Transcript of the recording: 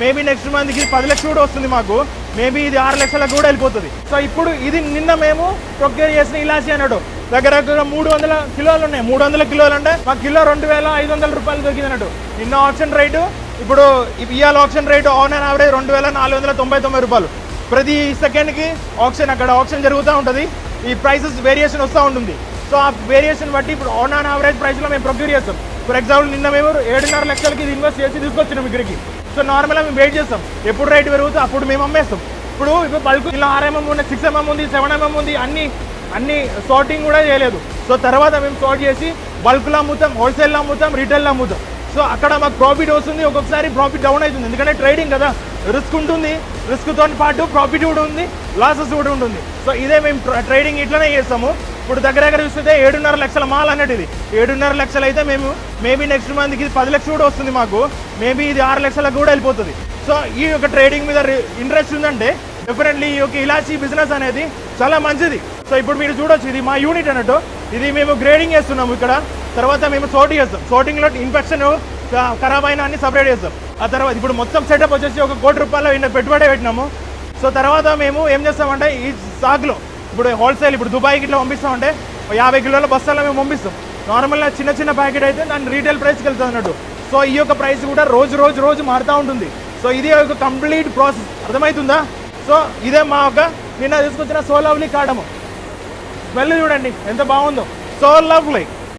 Maybe next మంత్కి పది లక్షలు కూడా వస్తుంది మాకు. మేబీ ఇది ఆరు లక్షలకు కూడా వెళ్ళిపోతుంది. సో ఇప్పుడు ఇది నిన్న మేము ప్రొక్యూర్ చేసిన ఇలాచి అన్నాడు. దగ్గర దగ్గర మూడు వందల కిలోలు ఉన్నాయి. మూడు వందల కిలోలు అంటే మా కిలో రెండు వేల ఐదు వందల రూపాయలు దొరికింది అన్నట్టు నిన్న ఆప్షన్ రేటు ఇప్పుడు ఇవాళ option rate on and average రెండు వేల నాలుగు వందల తొంభై తొంభై రూపాయలు. ప్రతి సెకండ్కి ఆప్షన్ అక్కడ ఆప్షన్ జరుగుతూ ఉంటుంది. ఈ ప్రైసెస్ వేరియేషన్ వస్తూ ఉంటుంది. సో ఆ వేరియేషన్ బట్టి ఇప్పుడు ఆన్ అండ్ యావరేజ్ ప్రైస్లో మేము ప్రొక్యూర్ చేస్తాం. ఫర్ ఎగ్జాంపుల్ నిన్న మేము ఏడున్నర లక్షలకి ఇది ఇన్వెస్ట్ చేసి తీసుకొచ్చినాం ఇక్కడికి. సో నార్మల్గా మేము వెయిట్ చేస్తాం. ఎప్పుడు రేట్ పెరుగుతుందో అప్పుడు మేము అమ్మేస్తాం. ఇప్పుడు ఇప్పుడు బల్క్ ఇలా ఆర్ఎంఎం ఉంది సిక్స్ ఎంఎం ఉంది సెవెన్ ఎంఎం ఉంది అన్ని అన్ని సార్టింగ్ కూడా చేయలేదు. సో తర్వాత మేము సార్ట్ చేసి బల్క్లో అమ్ముతాం హోల్సేల్లో అమ్ముతాం రీటైల్లో అమ్ముతాం. సో అక్కడ మాకు ప్రాఫిట్ వస్తుంది ఒక్కొక్కసారి ప్రాఫిట్ డౌన్ అవుతుంది. ఎందుకంటే ట్రేడింగ్ కదా రిస్క్ ఉంటుంది రిస్క్తో పాటు ప్రాఫిట్ కూడా ఉంది లాసెస్ కూడా ఉంటుంది. సో ఇదే మేము ట్రేడింగ్ ఇట్లనే చేస్తాము. ఇప్పుడు దగ్గర దగ్గర చూస్తే ఏడున్నర లక్షల మాల్ అన్నట్టు ఇది. ఏడున్నర లక్షలు అయితే మేము మేబీ నెక్స్ట్ మంత్కి ఇది పది లక్షలు కూడా వస్తుంది మాకు. మేబీ ఇది ఆరు లక్షలకు కూడా వెళ్ళిపోతుంది. సో ఈ యొక్క ట్రేడింగ్ మీద ఇంట్రెస్ట్ ఉందంటే డెఫినెట్లీ ఈ యొక్క ఇలాచీ బిజినెస్ అనేది చాలా మంచిది. సో ఇప్పుడు మీరు చూడొచ్చు ఇది మా యూనిట్ అన్నట్టు. ఇది మేము గ్రేడింగ్ చేస్తున్నాము ఇక్కడ. తర్వాత మేము సోటింగ్ చేస్తాం. సోటింగ్లో ఇన్ఫెక్షన్ ఖరాబ్ అయిన అన్ని సపరేట్ చేస్తాం. ఆ తర్వాత ఇప్పుడు మొత్తం సెటప్ వచ్చేసి ఒక కోటి రూపాయలు పెట్టుబడి పెట్టినాము. సో తర్వాత మేము ఏం చేస్తామంటే ఈ స్టాక్లో ఇప్పుడు హోల్సేల్ ఇప్పుడు దుబాయ్కి ఇట్లా పంపిస్తామంటే ఒక యాభై కిలోల బస్తాల్లో మేము పంపిస్తాం. నార్మల్గా చిన్న చిన్న ప్యాకెట్ అయితే దాని రీటైల్ ప్రైస్కి వెళ్తుంది అన్నట్టు. సో ఈ యొక్క ప్రైస్ కూడా రోజు రోజు రోజు మారుతూ ఉంటుంది. సో ఇది ఒక కంప్లీట్ ప్రాసెస్ అర్థమవుతుందా సో ఇదే మా ఒక నిన్న తీసుకొచ్చిన సో లవ్లీ కాడము స్మెల్ చూడండి ఎంత బాగుందో. So lovely